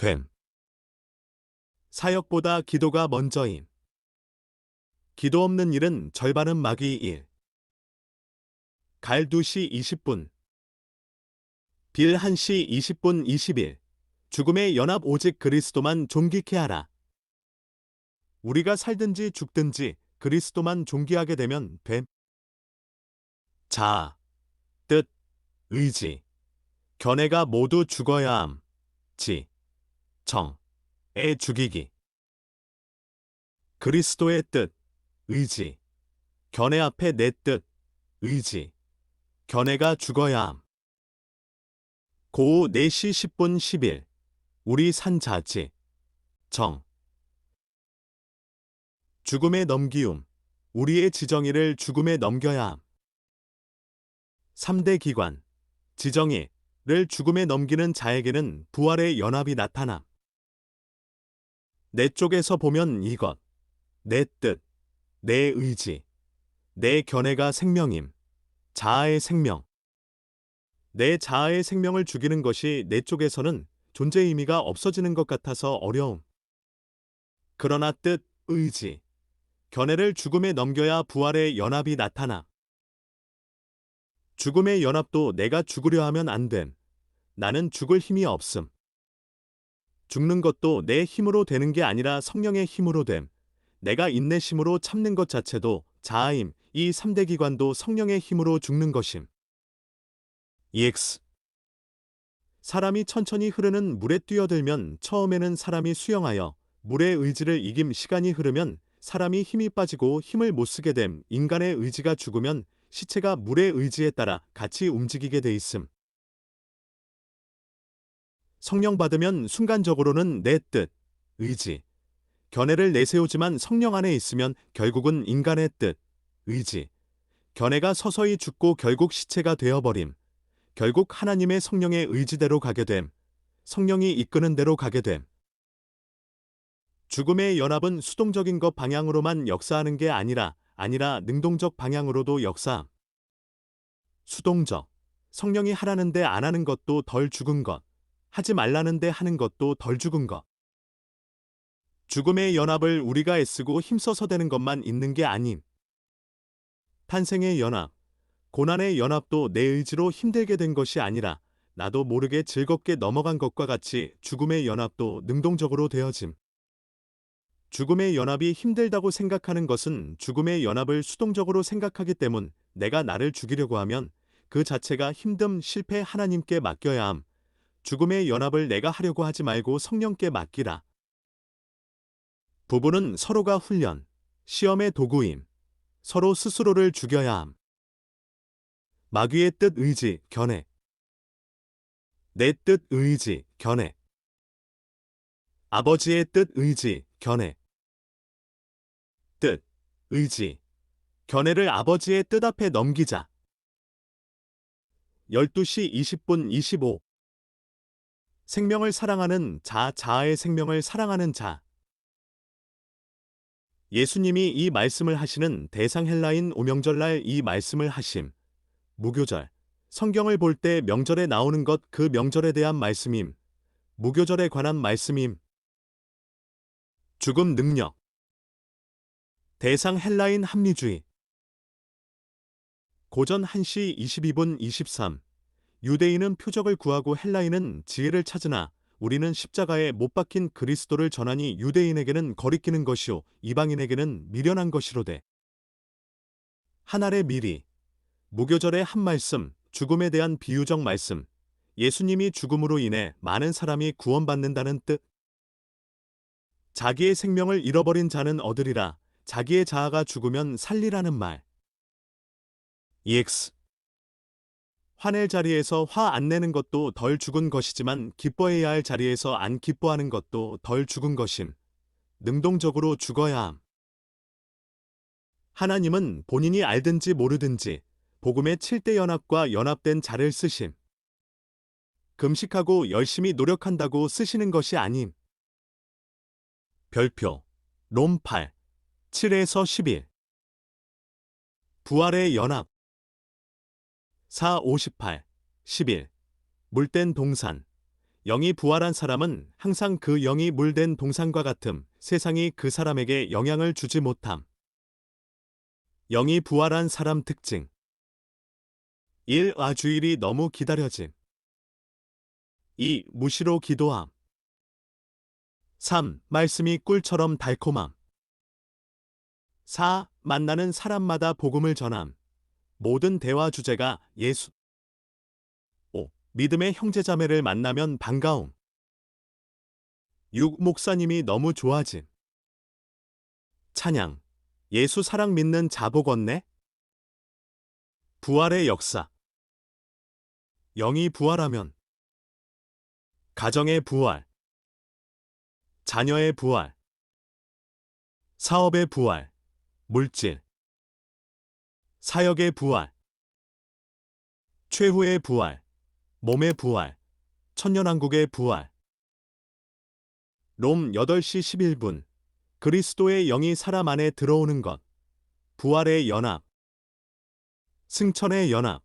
됨. 사역보다 기도가 먼저임. 기도 없는 일은 절반은 마귀 일. 갈 2시 20분. 빌 1시 20분 20일. 죽음의 연합 오직 그리스도만 존귀케 하라. 우리가 살든지 죽든지 그리스도만 존귀하게 되면 됨. 자, 뜻, 의지, 견해가 모두 죽어야 함. 지, 정, 에 죽이기. 그리스도의 뜻, 의지, 견해 앞에 내 뜻, 의지, 견해가 죽어야 함. 고우 4시 10분 10일. 우리 산자지. 정. 죽음에 넘기움. 우리의 지정의를 죽음에 넘겨야 함. 3대 기관. 지정의를 죽음에 넘기는 자에게는 부활의 연합이 나타남. 내 쪽에서 보면 이것. 내 뜻, 내 의지, 내 견해가 생명임. 자아의 생명. 내 자아의 생명을 죽이는 것이 내 쪽에서는 존재 의미가 없어지는 것 같아서 어려움. 그러나 뜻, 의지, 견해를 죽음에 넘겨야 부활의 연합이 나타나. 죽음의 연합도 내가 죽으려 하면 안 됨. 나는 죽을 힘이 없음. 죽는 것도 내 힘으로 되는 게 아니라 성령의 힘으로 됨. 내가 인내심으로 참는 것 자체도 자아임, 이 3대 기관도 성령의 힘으로 죽는 것임. EX 사람이 천천히 흐르는 물에 뛰어들면 처음에는 사람이 수영하여 물의 의지를 이김 시간이 흐르면 사람이 힘이 빠지고 힘을 못 쓰게 됨 인간의 의지가 죽으면 시체가 물의 의지에 따라 같이 움직이게 돼 있음. 성령 받으면 순간적으로는 내 뜻, 의지, 견해를 내세우지만 성령 안에 있으면 결국은 인간의 뜻, 의지, 견해가 서서히 죽고 결국 시체가 되어버림. 결국 하나님의 성령의 의지대로 가게 됨. 성령이 이끄는 대로 가게 됨. 죽음의 연합은 수동적인 것 방향으로만 역사하는 게 아니라 아니라 능동적 방향으로도 역사. 수동적. 성령이 하라는데 안 하는 것도 덜 죽은 것. 하지 말라는데 하는 것도 덜 죽은 것. 죽음의 연합을 우리가 애쓰고 힘써서 되는 것만 있는 게 아님. 탄생의 연합, 고난의 연합도 내 의지로 힘들게 된 것이 아니라 나도 모르게 즐겁게 넘어간 것과 같이 죽음의 연합도 능동적으로 되어짐. 죽음의 연합이 힘들다고 생각하는 것은 죽음의 연합을 수동적으로 생각하기 때문 내가 나를 죽이려고 하면 그 자체가 힘듦 실패 하나님께 맡겨야 함. 죽음의 연합을 내가 하려고 하지 말고 성령께 맡기라. 부부는 서로가 훈련, 시험의 도구임. 서로 스스로를 죽여야 함. 마귀의 뜻 의지, 견해. 내 뜻 의지, 견해. 아버지의 뜻 의지, 견해. 뜻, 의지, 견해를 아버지의 뜻 앞에 넘기자. 12시 20분 25 생명을 사랑하는 자, 자아의 생명을 사랑하는 자. 예수님이 이 말씀을 하시는 대상 헬라인 오명절날 이 말씀을 하심. 무교절. 성경을 볼 때 명절에 나오는 것 그 명절에 대한 말씀임. 무교절에 관한 말씀임. 죽음 능력. 대상 헬라인 합리주의. 고전 1시 22분 23. 유대인은 표적을 구하고 헬라인은 지혜를 찾으나 우리는 십자가에 못 박힌 그리스도를 전하니 유대인에게는 거리끼는 것이요 이방인에게는 미련한 것이로되. 한 알의 미리. 무교절의 한 말씀, 죽음에 대한 비유적 말씀, 예수님이 죽음으로 인해 많은 사람이 구원받는다는 뜻. 자기의 생명을 잃어버린 자는 얻으리라, 자기의 자아가 죽으면 살리라는 말. EX 화낼 자리에서 화 안 내는 것도 덜 죽은 것이지만 기뻐해야 할 자리에서 안 기뻐하는 것도 덜 죽은 것임. 능동적으로 죽어야 함. 하나님은 본인이 알든지 모르든지 복음의 7대 연합과 연합된 자를 쓰심. 금식하고 열심히 노력한다고 쓰시는 것이 아님. 별표 롬 8, 7에서 11 부활의 연합 4, 58, 11 물된 동산 영이 부활한 사람은 항상 그 영이 물된 동상과 같음 세상이 그 사람에게 영향을 주지 못함. 영이 부활한 사람 특징 1. 아주일이 너무 기다려짐 2. 무시로 기도함 3. 말씀이 꿀처럼 달콤함 4. 만나는 사람마다 복음을 전함 모든 대화 주제가 예수. 5. 믿음의 형제자매를 만나면 반가움. 6. 목사님이 너무 좋아짐 찬양. 예수 사랑 믿는 자복 얻네? 부활의 역사. 영이 부활하면. 가정의 부활. 자녀의 부활. 사업의 부활. 물질 사역의 부활 최후의 부활 몸의 부활 천년왕국의 부활. 롬 8시 11분 그리스도의 영이 사람 안에 들어오는 것 부활의 연합 승천의 연합